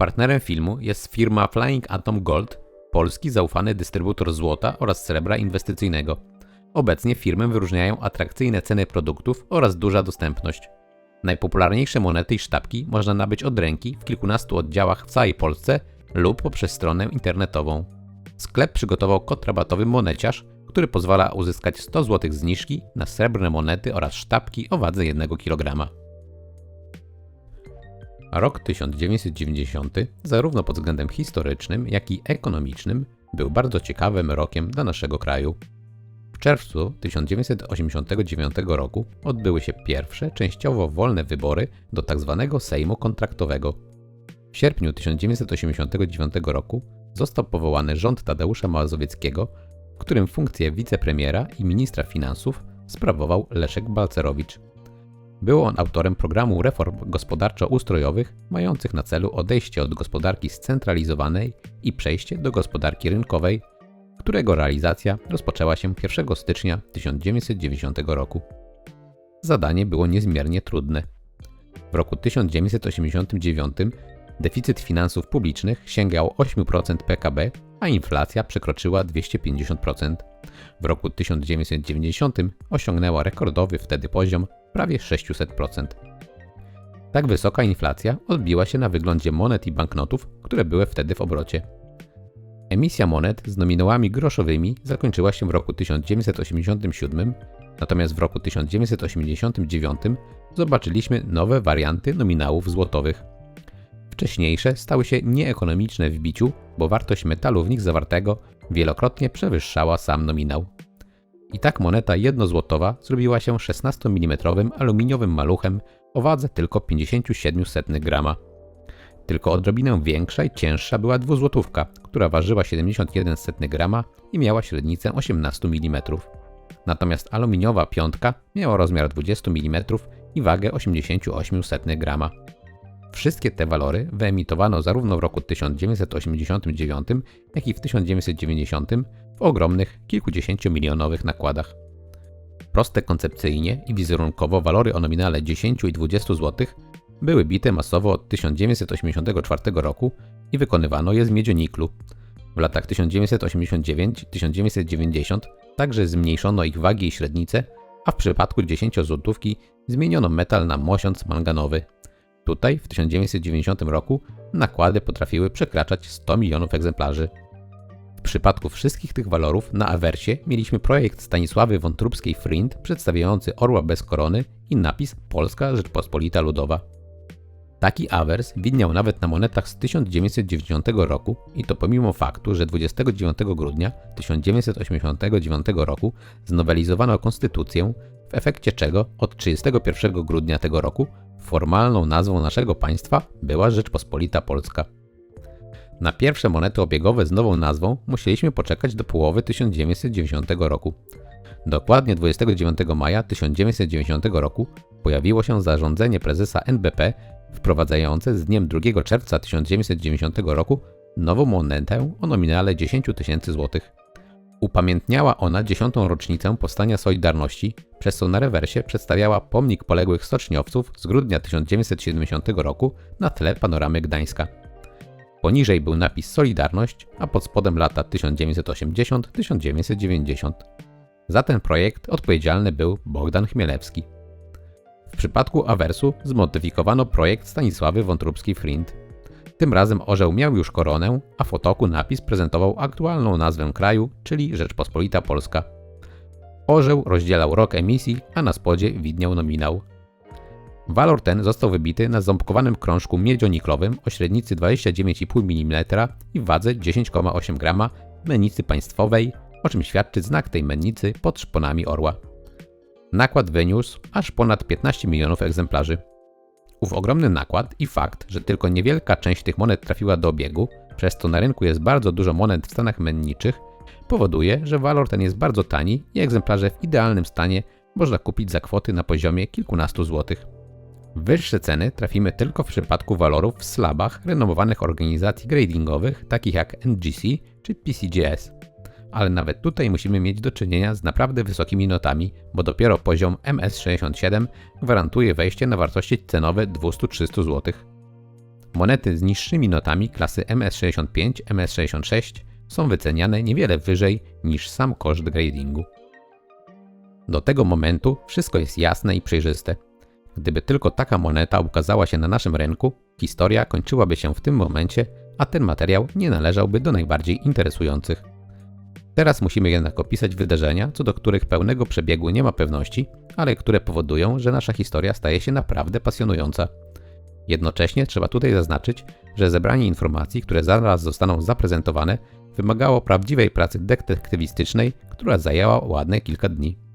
Partnerem filmu jest firma Flying Atom Gold, polski zaufany dystrybutor złota oraz srebra inwestycyjnego. Obecnie firmę wyróżniają atrakcyjne ceny produktów oraz duża dostępność. Najpopularniejsze monety i sztabki można nabyć od ręki w kilkunastu oddziałach w całej Polsce lub poprzez stronę internetową. Sklep przygotował kod rabatowy Moneciarz, który pozwala uzyskać 100 zł zniżki na srebrne monety oraz sztabki o wadze 1 kg. Rok 1990, zarówno pod względem historycznym, jak i ekonomicznym, był bardzo ciekawym rokiem dla naszego kraju. W czerwcu 1989 roku odbyły się pierwsze częściowo wolne wybory do tzw. Sejmu Kontraktowego. W sierpniu 1989 roku został powołany rząd Tadeusza Mazowieckiego, w którym funkcję wicepremiera i ministra finansów sprawował Leszek Balcerowicz. Był on autorem programu reform gospodarczo-ustrojowych mających na celu odejście od gospodarki scentralizowanej i przejście do gospodarki rynkowej, którego realizacja rozpoczęła się 1 stycznia 1990 roku. Zadanie było niezmiernie trudne. W roku 1989 deficyt finansów publicznych sięgał 8% PKB, a inflacja przekroczyła 250%. W roku 1990 osiągnęła rekordowy wtedy poziom prawie 600%. Tak wysoka inflacja odbiła się na wyglądzie monet i banknotów, które były wtedy w obrocie. Emisja monet z nominałami groszowymi zakończyła się w roku 1987, natomiast w roku 1989 zobaczyliśmy nowe warianty nominałów złotowych. Wcześniejsze stały się nieekonomiczne w biciu, bo wartość metalu w nich zawartego wielokrotnie przewyższała sam nominał. I tak moneta jednozłotowa zrobiła się 16 mm aluminiowym maluchem o wadze tylko 57 grama. Tylko odrobinę większa i cięższa była dwuzłotówka, która ważyła 71 grama i miała średnicę 18 mm. Natomiast aluminiowa piątka miała rozmiar 20 mm i wagę 88 grama. Wszystkie te walory wyemitowano zarówno w roku 1989, jak i w 1990 w ogromnych, kilkudziesięciomilionowych nakładach. Proste koncepcyjnie i wizerunkowo walory o nominale 10 i 20 zł były bite masowo od 1984 roku i wykonywano je z miedzioniklu. W latach 1989-1990 także zmniejszono ich wagi i średnice, a w przypadku 10 złotówki zmieniono metal na mosiąc manganowy. Tutaj w 1990 roku nakłady potrafiły przekraczać 100 milionów egzemplarzy. Przypadku wszystkich tych walorów na awersie mieliśmy projekt Stanisławy Wątróbskiej-Frind przedstawiający orła bez korony i napis Polska Rzeczpospolita Ludowa. Taki awers widniał nawet na monetach z 1990 roku i to pomimo faktu, że 29 grudnia 1989 roku znowelizowano konstytucję, w efekcie czego od 31 grudnia tego roku formalną nazwą naszego państwa była Rzeczpospolita Polska. Na pierwsze monety obiegowe z nową nazwą musieliśmy poczekać do połowy 1990 roku. Dokładnie 29 maja 1990 roku pojawiło się zarządzenie prezesa NBP wprowadzające z dniem 2 czerwca 1990 roku nową monetę o nominale 10 tysięcy złotych. Upamiętniała ona dziesiątą rocznicę powstania Solidarności, przez co na rewersie przedstawiała pomnik poległych stoczniowców z grudnia 1970 roku na tle panoramy Gdańska. Poniżej był napis Solidarność, a pod spodem lata 1980-1990. Za ten projekt odpowiedzialny był Bogdan Chmielewski. W przypadku awersu zmodyfikowano projekt Stanisławy Wątróbskiej-Frind. Tym razem orzeł miał już koronę, a w otoku napis prezentował aktualną nazwę kraju, czyli Rzeczpospolita Polska. Orzeł rozdzielał rok emisji, a na spodzie widniał nominał. Walor ten został wybity na ząbkowanym krążku miedzioniklowym o średnicy 29,5 mm i wadze 10,8 g mennicy państwowej, o czym świadczy znak tej mennicy pod szponami orła. Nakład wyniósł aż ponad 15 milionów egzemplarzy. Ów ogromny nakład i fakt, że tylko niewielka część tych monet trafiła do obiegu, przez co na rynku jest bardzo dużo monet w stanach menniczych, powoduje, że walor ten jest bardzo tani i egzemplarze w idealnym stanie można kupić za kwoty na poziomie kilkunastu złotych. Wyższe ceny trafimy tylko w przypadku walorów w slabach renomowanych organizacji gradingowych takich jak NGC czy PCGS. Ale nawet tutaj musimy mieć do czynienia z naprawdę wysokimi notami, bo dopiero poziom MS67 gwarantuje wejście na wartości cenowe 200-300 zł. Monety z niższymi notami klasy MS65, MS66 są wyceniane niewiele wyżej niż sam koszt gradingu. Do tego momentu wszystko jest jasne i przejrzyste. Gdyby tylko taka moneta ukazała się na naszym rynku, historia kończyłaby się w tym momencie, a ten materiał nie należałby do najbardziej interesujących. Teraz musimy jednak opisać wydarzenia, co do których pełnego przebiegu nie ma pewności, ale które powodują, że nasza historia staje się naprawdę pasjonująca. Jednocześnie trzeba tutaj zaznaczyć, że zebranie informacji, które zaraz zostaną zaprezentowane, wymagało prawdziwej pracy detektywistycznej, która zajęła ładne kilka dni.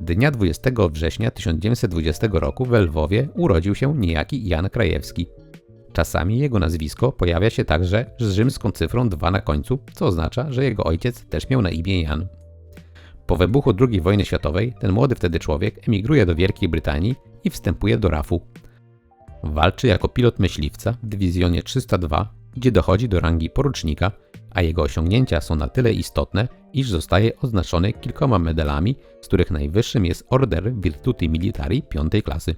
Dnia 20 września 1920 roku w Lwowie urodził się niejaki Jan Krajewski. Czasami jego nazwisko pojawia się także z rzymską cyfrą 2 na końcu, co oznacza, że jego ojciec też miał na imię Jan. Po wybuchu II wojny światowej ten młody wtedy człowiek emigruje do Wielkiej Brytanii i wstępuje do RAF-u. Walczy jako pilot myśliwca w dywizjonie 302, gdzie dochodzi do rangi porucznika, a jego osiągnięcia są na tyle istotne, iż zostaje oznaczony kilkoma medalami, z których najwyższym jest Order Virtuti Militari piątej klasy.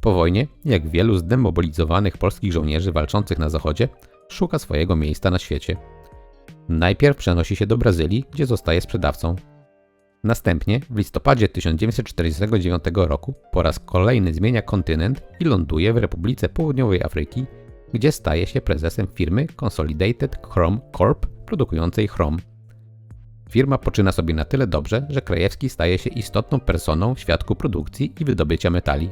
Po wojnie, jak wielu zdemobilizowanych polskich żołnierzy walczących na zachodzie, szuka swojego miejsca na świecie. Najpierw przenosi się do Brazylii, gdzie zostaje sprzedawcą. Następnie, w listopadzie 1949 roku, po raz kolejny zmienia kontynent i ląduje w Republice Południowej Afryki, gdzie staje się prezesem firmy Consolidated Chrome Corp produkującej chrom. Firma poczyna sobie na tyle dobrze, że Krajewski staje się istotną personą w świadku produkcji i wydobycia metali.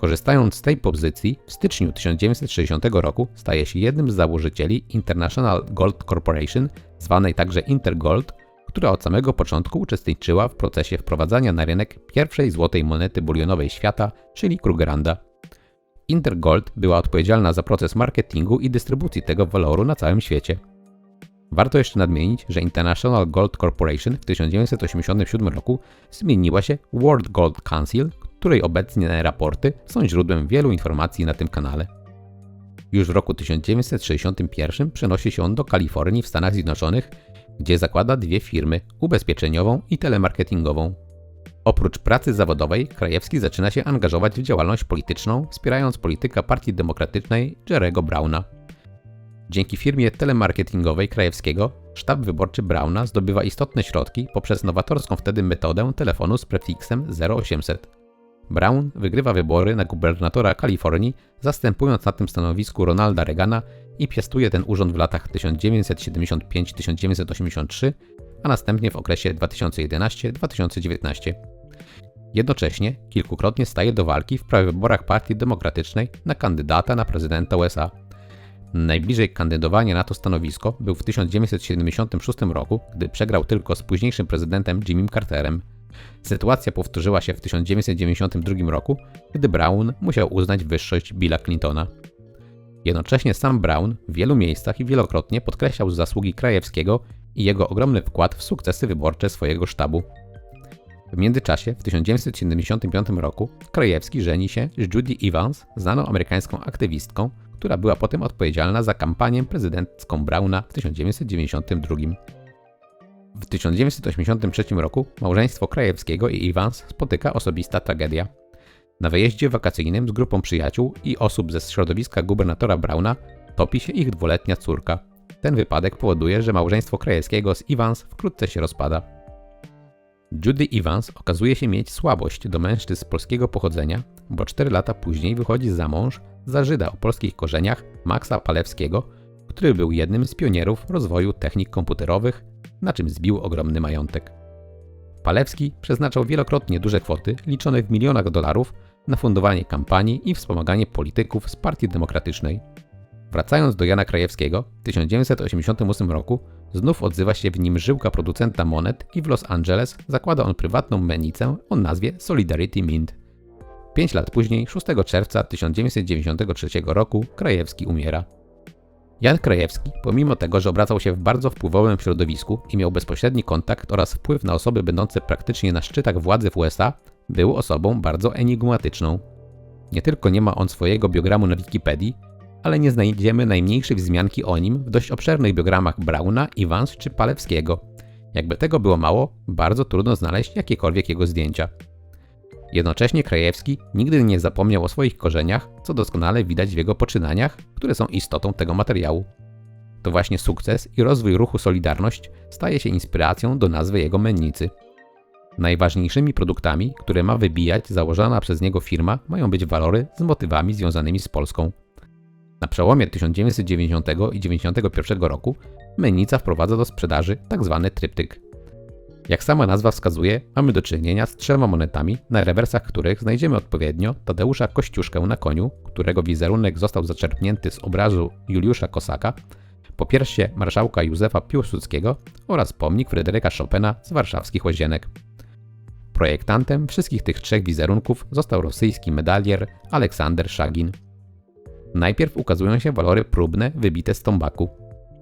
Korzystając z tej pozycji, w styczniu 1960 roku staje się jednym z założycieli International Gold Corporation, zwanej także Intergold, która od samego początku uczestniczyła w procesie wprowadzania na rynek pierwszej złotej monety bulionowej świata, czyli Krugerranda. Intergold była odpowiedzialna za proces marketingu i dystrybucji tego waloru na całym świecie. Warto jeszcze nadmienić, że International Gold Corporation w 1987 roku zmieniła się World Gold Council, której obecnie raporty są źródłem wielu informacji na tym kanale. Już w roku 1961 przenosi się on do Kalifornii w Stanach Zjednoczonych, gdzie zakłada dwie firmy ubezpieczeniową i telemarketingową. Oprócz pracy zawodowej, Krajewski zaczyna się angażować w działalność polityczną, wspierając polityka Partii Demokratycznej Jerego Browna. Dzięki firmie telemarketingowej Krajewskiego, sztab wyborczy Browna zdobywa istotne środki poprzez nowatorską wtedy metodę telefonu z prefiksem 0800. Brown wygrywa wybory na gubernatora Kalifornii, zastępując na tym stanowisku Ronalda Reagana i piastuje ten urząd w latach 1975-1983, a następnie w okresie 2011-2019. Jednocześnie kilkukrotnie staje do walki w prawyborach Partii Demokratycznej na kandydata na prezydenta USA. Najbliżej kandydowania na to stanowisko był w 1976 roku, gdy przegrał tylko z późniejszym prezydentem Jimmy Carterem. Sytuacja powtórzyła się w 1992 roku, gdy Brown musiał uznać wyższość Billa Clintona. Jednocześnie sam Brown w wielu miejscach i wielokrotnie podkreślał zasługi Krajewskiego i jego ogromny wkład w sukcesy wyborcze swojego sztabu. W międzyczasie, w 1975 roku, Krajewski żeni się z Judy Evans, znaną amerykańską aktywistką, która była potem odpowiedzialna za kampanię prezydencką Browna w 1992. W 1983 roku małżeństwo Krajewskiego i Evans spotyka osobista tragedia. Na wyjeździe wakacyjnym z grupą przyjaciół i osób ze środowiska gubernatora Browna topi się ich dwuletnia córka. Ten wypadek powoduje, że małżeństwo Krajewskiego z Evans wkrótce się rozpada. Judy Evans okazuje się mieć słabość do mężczyzn polskiego pochodzenia, bo 4 lata później wychodzi za mąż za Żyda o polskich korzeniach Maxa Palewskiego, który był jednym z pionierów rozwoju technik komputerowych, na czym zbił ogromny majątek. Palewski przeznaczał wielokrotnie duże kwoty, liczone w milionach dolarów, na fundowanie kampanii i wspomaganie polityków z Partii Demokratycznej. Wracając do Jana Krajewskiego, w 1988 roku znów odzywa się w nim żyłka producenta monet i w Los Angeles zakłada on prywatną mennicę o nazwie Solidarity Mint. Pięć lat później, 6 czerwca 1993 roku, Krajewski umiera. Jan Krajewski, pomimo tego, że obracał się w bardzo wpływowym środowisku i miał bezpośredni kontakt oraz wpływ na osoby będące praktycznie na szczytach władzy w USA, był osobą bardzo enigmatyczną. Nie tylko nie ma on swojego biogramu na Wikipedii, ale nie znajdziemy najmniejszej wzmianki o nim w dość obszernych biogramach Brauna, Evans czy Palewskiego. Jakby tego było mało, bardzo trudno znaleźć jakiekolwiek jego zdjęcia. Jednocześnie Krajewski nigdy nie zapomniał o swoich korzeniach, co doskonale widać w jego poczynaniach, które są istotą tego materiału. To właśnie sukces i rozwój ruchu Solidarność staje się inspiracją do nazwy jego mennicy. Najważniejszymi produktami, które ma wybijać założona przez niego firma, mają być walory z motywami związanymi z Polską. Przełomie 1990 i 1991 roku mennica wprowadza do sprzedaży tzw. Tak tryptyk. Jak sama nazwa wskazuje, mamy do czynienia z trzema monetami, na rewersach których znajdziemy odpowiednio Tadeusza Kościuszkę na koniu, którego wizerunek został zaczerpnięty z obrazu Juliusza Kosaka, po piersie marszałka Józefa Piłsudskiego oraz pomnik Fryderyka Chopina z warszawskich łazienek. Projektantem wszystkich tych trzech wizerunków został rosyjski medalier Aleksander Szagin. Najpierw ukazują się walory próbne wybite z tombaku.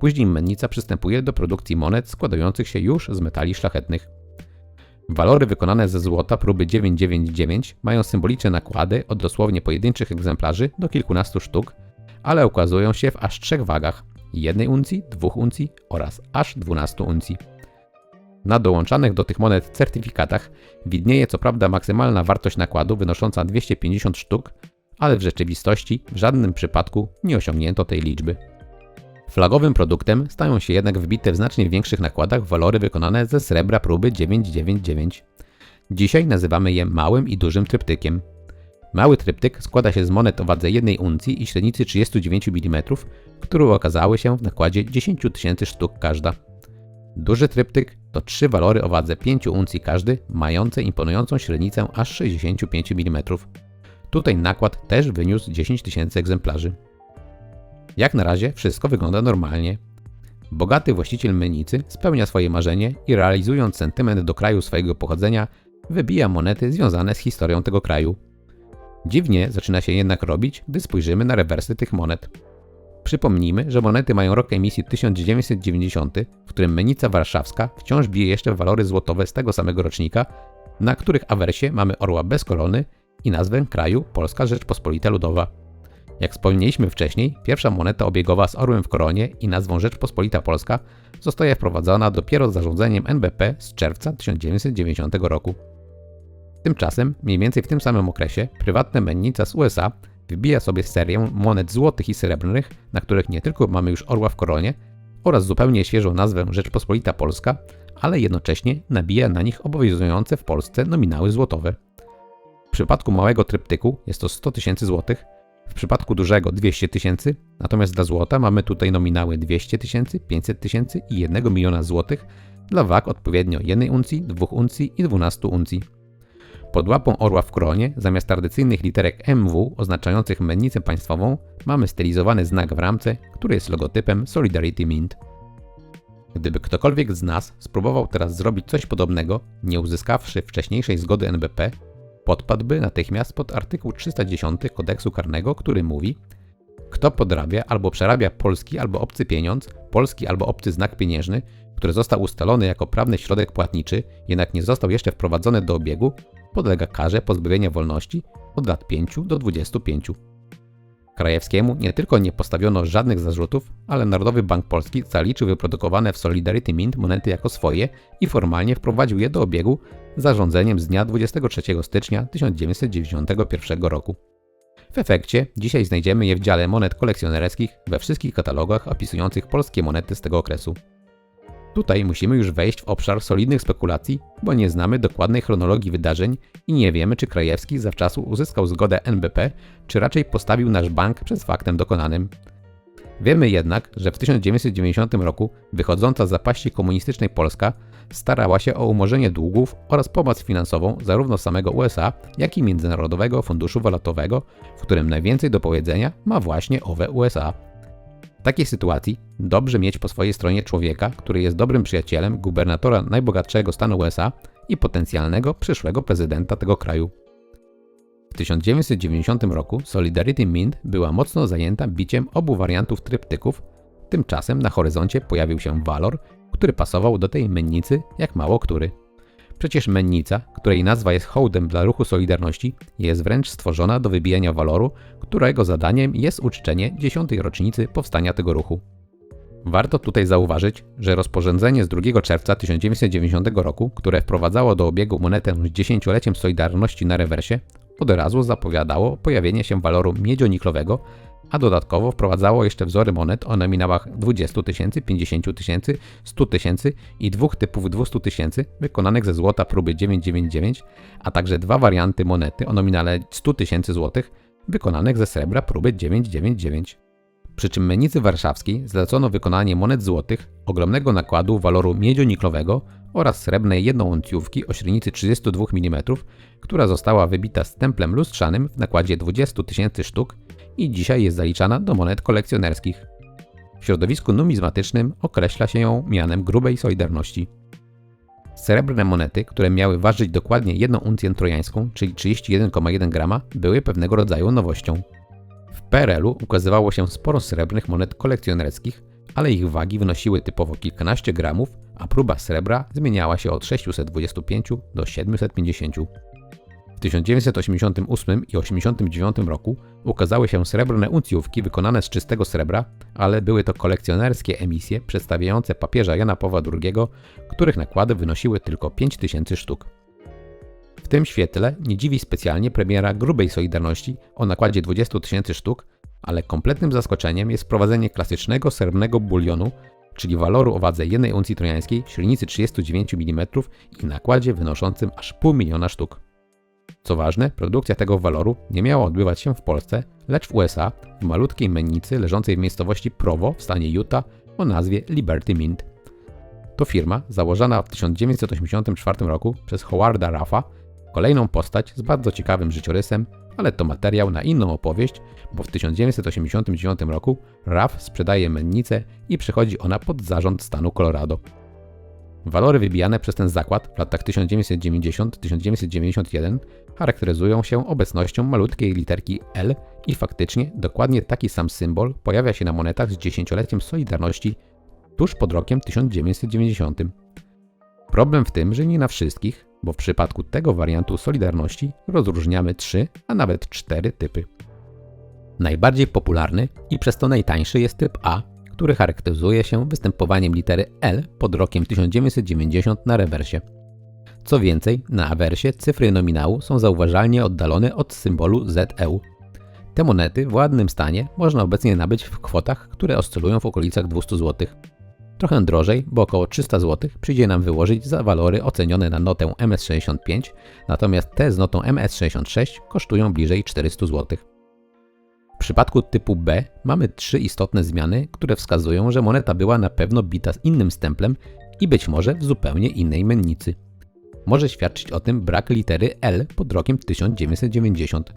Później mennica przystępuje do produkcji monet składających się już z metali szlachetnych. Walory wykonane ze złota próby 999 mają symboliczne nakłady od dosłownie pojedynczych egzemplarzy do kilkunastu sztuk, ale ukazują się w aż trzech wagach jednej uncji, dwóch uncji oraz aż 12 uncji. Na dołączanych do tych monet certyfikatach widnieje co prawda maksymalna wartość nakładu wynosząca 250 sztuk, ale w rzeczywistości w żadnym przypadku nie osiągnięto tej liczby. Flagowym produktem stają się jednak wbite w znacznie większych nakładach walory wykonane ze srebra próby 999. Dzisiaj nazywamy je małym i dużym tryptykiem. Mały tryptyk składa się z monet o wadze 1 uncji i średnicy 39 mm, które okazały się w nakładzie 10 tysięcy sztuk każda. Duży tryptyk to trzy walory o wadze 5 uncji każdy, mające imponującą średnicę aż 65 mm. Tutaj nakład też wyniósł 10 tysięcy egzemplarzy. Jak na razie wszystko wygląda normalnie. Bogaty właściciel Menicy spełnia swoje marzenie i realizując sentyment do kraju swojego pochodzenia, wybija monety związane z historią tego kraju. Dziwnie zaczyna się jednak robić, gdy spojrzymy na rewersy tych monet. Przypomnijmy, że monety mają rok emisji 1990, w którym Menica Warszawska wciąż bije jeszcze walory złotowe z tego samego rocznika, na których awersie mamy orła bez korony i nazwę kraju Polska Rzeczpospolita Ludowa. Jak wspomnieliśmy wcześniej, pierwsza moneta obiegowa z orłem w koronie i nazwą Rzeczpospolita Polska zostaje wprowadzona dopiero zarządzeniem NBP z czerwca 1990 roku. Tymczasem, mniej więcej w tym samym okresie, prywatne mennica z USA wybija sobie serię monet złotych i srebrnych, na których nie tylko mamy już orła w koronie oraz zupełnie świeżą nazwę Rzeczpospolita Polska, ale jednocześnie nabija na nich obowiązujące w Polsce nominały złotowe. Przypadku małego tryptyku jest to 100 tysięcy złotych, w przypadku dużego 200 tysięcy, natomiast dla złota mamy tutaj nominały 200 tysięcy, 500 tysięcy i 1 miliona złotych dla wag odpowiednio 1 uncji, 2 uncji i 12 uncji. Pod łapą orła w kronie, zamiast tradycyjnych literek MW oznaczających mennicę państwową, mamy stylizowany znak w ramce, który jest logotypem Solidarity Mint. Gdyby ktokolwiek z nas spróbował teraz zrobić coś podobnego, nie uzyskawszy wcześniejszej zgody NBP, podpadłby natychmiast pod artykuł 310 kodeksu karnego, który mówi kto podrabia albo przerabia polski albo obcy pieniądz, polski albo obcy znak pieniężny, który został ustalony jako prawny środek płatniczy, jednak nie został jeszcze wprowadzony do obiegu, podlega karze pozbawienia wolności od lat 5 do 25. Krajewskiemu nie tylko nie postawiono żadnych zarzutów, ale Narodowy Bank Polski zaliczył wyprodukowane w Solidarity Mint monety jako swoje i formalnie wprowadził je do obiegu zarządzeniem z dnia 23 stycznia 1991 roku. W efekcie dzisiaj znajdziemy je w dziale monet kolekcjonerskich we wszystkich katalogach opisujących polskie monety z tego okresu. Tutaj musimy już wejść w obszar solidnych spekulacji, bo nie znamy dokładnej chronologii wydarzeń i nie wiemy, czy Krajewski zawczasu uzyskał zgodę NBP, czy raczej postawił nasz bank przed faktem dokonanym. Wiemy jednak, że w 1990 roku wychodząca z zapaści komunistycznej Polska starała się o umorzenie długów oraz pomoc finansową zarówno samego USA, jak i Międzynarodowego Funduszu Walutowego, w którym najwięcej do powiedzenia ma właśnie owe USA. W takiej sytuacji dobrze mieć po swojej stronie człowieka, który jest dobrym przyjacielem gubernatora najbogatszego stanu USA i potencjalnego przyszłego prezydenta tego kraju. W 1990 roku Solidarity Mint była mocno zajęta biciem obu wariantów tryptyków, tymczasem na horyzoncie pojawił się walor, który pasował do tej mennicy jak mało który. Przecież mennica, której nazwa jest hołdem dla ruchu Solidarności, jest wręcz stworzona do wybijania waloru, którego zadaniem jest uczczenie dziesiątej rocznicy powstania tego ruchu. Warto tutaj zauważyć, że rozporządzenie z 2 czerwca 1990 roku, które wprowadzało do obiegu monetę z dziesięcioleciem Solidarności na rewersie, od razu zapowiadało pojawienie się waloru miedzioniklowego, a dodatkowo wprowadzało jeszcze wzory monet o nominałach 20 tysięcy, 50 tysięcy, 100 tysięcy i dwóch typów 200 tysięcy wykonanych ze złota próby 999, a także dwa warianty monety o nominale 100 tysięcy złotych wykonanych ze srebra próby 999. Przy czym mennicy warszawskiej zlecono wykonanie monet złotych ogromnego nakładu waloru miedzioniklowego oraz srebrnej jednouncjówki o średnicy 32 mm, która została wybita stemplem lustrzanym w nakładzie 20 tysięcy sztuk i dzisiaj jest zaliczana do monet kolekcjonerskich. W środowisku numizmatycznym określa się ją mianem grubej solidarności. Srebrne monety, które miały ważyć dokładnie jedną uncję trojańską, czyli 31,1 grama, były pewnego rodzaju nowością. W PRL-u ukazywało się sporo srebrnych monet kolekcjonerskich, ale ich wagi wynosiły typowo kilkanaście gramów, a próba srebra zmieniała się od 625 do 750. W 1988 i 1989 roku ukazały się srebrne uncjówki wykonane z czystego srebra, ale były to kolekcjonerskie emisje przedstawiające papieża Jana Pawła II, których nakłady wynosiły tylko 5000 sztuk. W tym świetle nie dziwi specjalnie premiera grubej Solidarności o nakładzie 20 tysięcy sztuk, ale kompletnym zaskoczeniem jest wprowadzenie klasycznego srebrnego bulionu, czyli waloru o wadze jednej uncji trojańskiej, średnicy 39 mm i nakładzie wynoszącym aż pół miliona sztuk. Co ważne, produkcja tego waloru nie miała odbywać się w Polsce, lecz w USA, w malutkiej mennicy leżącej w miejscowości Provo w stanie Utah o nazwie Liberty Mint. To firma, założona w 1984 roku przez Howarda Raffa, kolejną postać z bardzo ciekawym życiorysem, ale to materiał na inną opowieść, bo w 1989 roku Raff sprzedaje mennicę i przychodzi ona pod zarząd stanu Colorado. Walory wybijane przez ten zakład w latach 1990-1991 charakteryzują się obecnością malutkiej literki L i faktycznie dokładnie taki sam symbol pojawia się na monetach z dziesięcioleciem Solidarności tuż pod rokiem 1990. Problem w tym, że nie na wszystkich, bo w przypadku tego wariantu Solidarności rozróżniamy trzy, a nawet cztery typy. Najbardziej popularny i przez to najtańszy jest typ A, który charakteryzuje się występowaniem litery L pod rokiem 1990 na rewersie. Co więcej, na awersie cyfry nominału są zauważalnie oddalone od symbolu ZEU. Te monety w ładnym stanie można obecnie nabyć w kwotach, które oscylują w okolicach 200 zł. Trochę drożej, bo około 300 zł przyjdzie nam wyłożyć za walory ocenione na notę MS65, natomiast te z notą MS66 kosztują bliżej 400 zł. W przypadku typu B mamy trzy istotne zmiany, które wskazują, że moneta była na pewno bita z innym stemplem i być może w zupełnie innej mennicy. Może świadczyć o tym brak litery L pod rokiem 1990.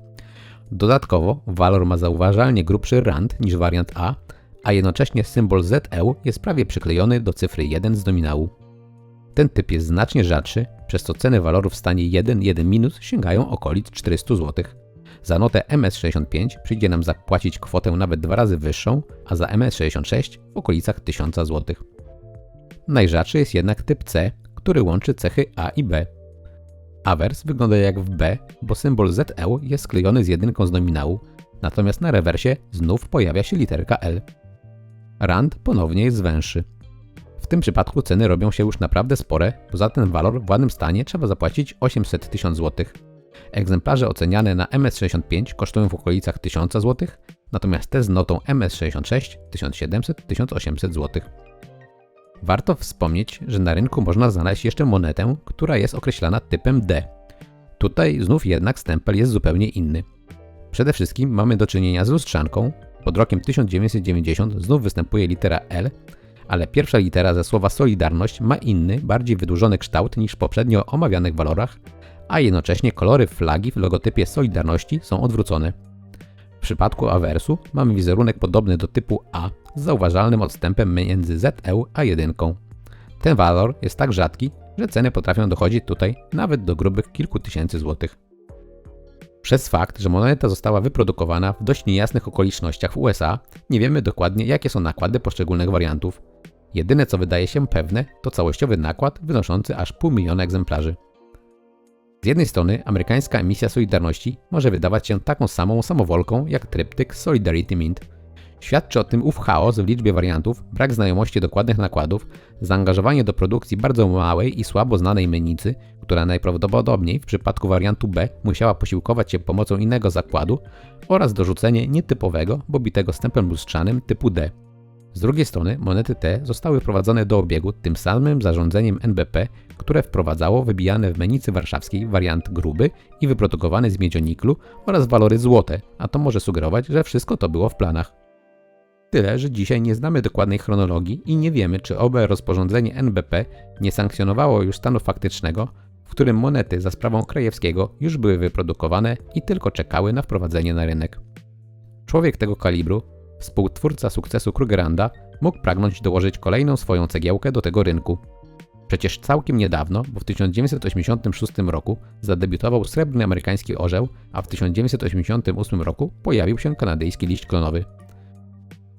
Dodatkowo walor ma zauważalnie grubszy rand niż wariant A, a jednocześnie symbol ZEU jest prawie przyklejony do cyfry 1 z nominału. Ten typ jest znacznie rzadszy, przez co ceny walorów w stanie 1, 1- sięgają okolic 400 zł. Za notę MS65 przyjdzie nam zapłacić kwotę nawet dwa razy wyższą, a za MS66 w okolicach 1000 zł. Najrzadszy jest jednak typ C, który łączy cechy A i B. Awers wygląda jak w B, bo symbol ZEU jest sklejony z jedynką z nominału, natomiast na rewersie znów pojawia się literka L. Rand ponownie jest węższy. W tym przypadku ceny robią się już naprawdę spore, bo za ten walor w ładnym stanie trzeba zapłacić 800 tysiąc złotych. Egzemplarze oceniane na MS65 kosztują w okolicach 1000 zł, natomiast te z notą MS66 1700-1800 zł. Warto wspomnieć, że na rynku można znaleźć jeszcze monetę, która jest określana typem D. Tutaj znów jednak stempel jest zupełnie inny. Przede wszystkim mamy do czynienia z lustrzanką. Pod rokiem 1990 znów występuje litera L, ale pierwsza litera ze słowa Solidarność ma inny, bardziej wydłużony kształt niż w poprzednio omawianych walorach, a jednocześnie kolory flagi w logotypie Solidarności są odwrócone. W przypadku awersu mamy wizerunek podobny do typu A z zauważalnym odstępem między ZEU a 1. Ten walor jest tak rzadki, że ceny potrafią dochodzić tutaj nawet do grubych kilku tysięcy złotych. Przez fakt, że moneta została wyprodukowana w dość niejasnych okolicznościach w USA, nie wiemy dokładnie jakie są nakłady poszczególnych wariantów. Jedyne co wydaje się pewne to całościowy nakład wynoszący aż pół miliona egzemplarzy. Z jednej strony amerykańska emisja Solidarności może wydawać się taką samą samowolką jak tryptyk Solidarity Mint. Świadczy o tym ów chaos w liczbie wariantów, brak znajomości dokładnych nakładów, zaangażowanie do produkcji bardzo małej i słabo znanej mennicy, która najprawdopodobniej w przypadku wariantu B musiała posiłkować się pomocą innego zakładu oraz dorzucenie nietypowego, bo bitego stemplem lustrzanym typu D. Z drugiej strony monety te zostały wprowadzone do obiegu tym samym zarządzeniem NBP, które wprowadzało wybijane w mennicy warszawskiej wariant gruby i wyprodukowany z miedzioniklu oraz walory złote, a to może sugerować, że wszystko to było w planach. Tyle, że dzisiaj nie znamy dokładnej chronologii i nie wiemy, czy owe rozporządzenie NBP nie sankcjonowało już stanu faktycznego, w którym monety za sprawą Krajewskiego już były wyprodukowane i tylko czekały na wprowadzenie na rynek. Człowiek tego kalibru, współtwórca sukcesu Krugeranda, mógł pragnąć dołożyć kolejną swoją cegiełkę do tego rynku. Przecież całkiem niedawno, bo w 1986 roku zadebiutował srebrny amerykański orzeł, a w 1988 roku pojawił się kanadyjski liść klonowy.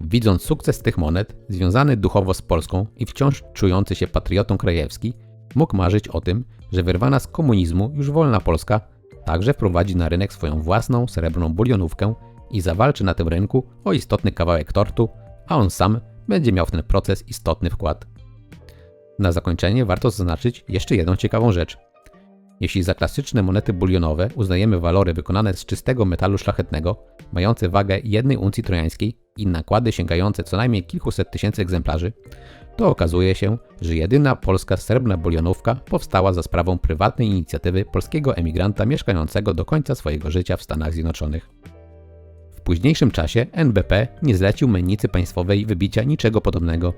Widząc sukces tych monet, związany duchowo z Polską i wciąż czujący się patriotą krajewski, mógł marzyć o tym, że wyrwana z komunizmu już wolna Polska także wprowadzi na rynek swoją własną srebrną bulionówkę i zawalczy na tym rynku o istotny kawałek tortu, a on sam będzie miał w ten proces istotny wkład. Na zakończenie warto zaznaczyć jeszcze jedną ciekawą rzecz. Jeśli za klasyczne monety bulionowe uznajemy walory wykonane z czystego metalu szlachetnego, mające wagę jednej uncji trojańskiej i nakłady sięgające co najmniej kilkuset tysięcy egzemplarzy, to okazuje się, że jedyna polska srebrna bulionówka powstała za sprawą prywatnej inicjatywy polskiego emigranta mieszkającego do końca swojego życia w Stanach Zjednoczonych. Późniejszym czasie NBP nie zlecił mennicy państwowej wybicia niczego podobnego.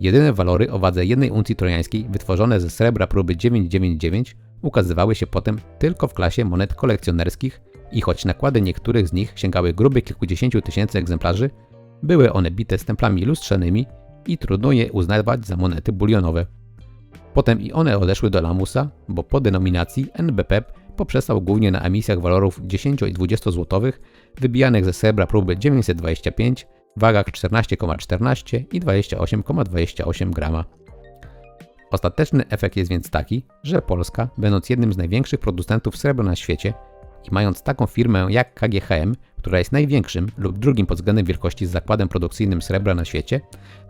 Jedyne walory o wadze jednej uncji trojańskiej wytworzone ze srebra próby 999 ukazywały się potem tylko w klasie monet kolekcjonerskich i choć nakłady niektórych z nich sięgały grubych kilkudziesięciu tysięcy egzemplarzy, były one bite stemplami lustrzanymi i trudno je uznawać za monety bulionowe. Potem i one odeszły do lamusa, bo po denominacji NBP poprzestał głównie na emisjach walorów 10 i 20 złotowych wybijanych ze srebra próby 925, wagach 14,14 i 28,28 grama. Ostateczny efekt jest więc taki, że Polska, będąc jednym z największych producentów srebra na świecie i mając taką firmę jak KGHM, która jest największym lub drugim pod względem wielkości zakładem produkcyjnym srebra na świecie,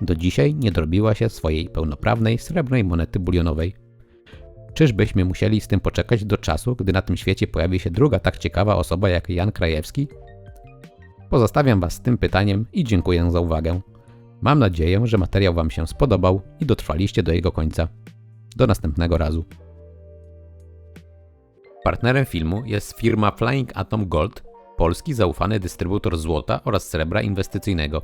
do dzisiaj nie dorobiła się swojej pełnoprawnej srebrnej monety bulionowej. Czyżbyśmy musieli z tym poczekać do czasu, gdy na tym świecie pojawi się druga tak ciekawa osoba jak Jan Krajewski? Pozostawiam Was z tym pytaniem i dziękuję za uwagę. Mam nadzieję, że materiał Wam się spodobał i dotrwaliście do jego końca. Do następnego razu. Partnerem filmu jest firma Flying Atom Gold, polski zaufany dystrybutor złota oraz srebra inwestycyjnego.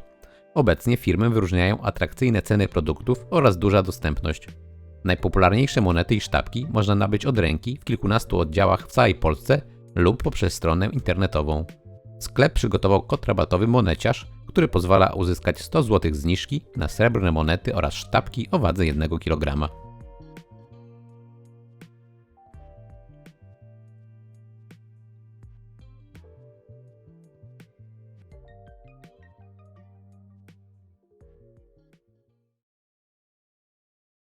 Obecnie firmę wyróżniają atrakcyjne ceny produktów oraz duża dostępność. Najpopularniejsze monety i sztabki można nabyć od ręki w kilkunastu oddziałach w całej Polsce lub poprzez stronę internetową. Sklep przygotował kod rabatowy Moneciarz, który pozwala uzyskać 100 zł zniżki na srebrne monety oraz sztabki o wadze 1 kg.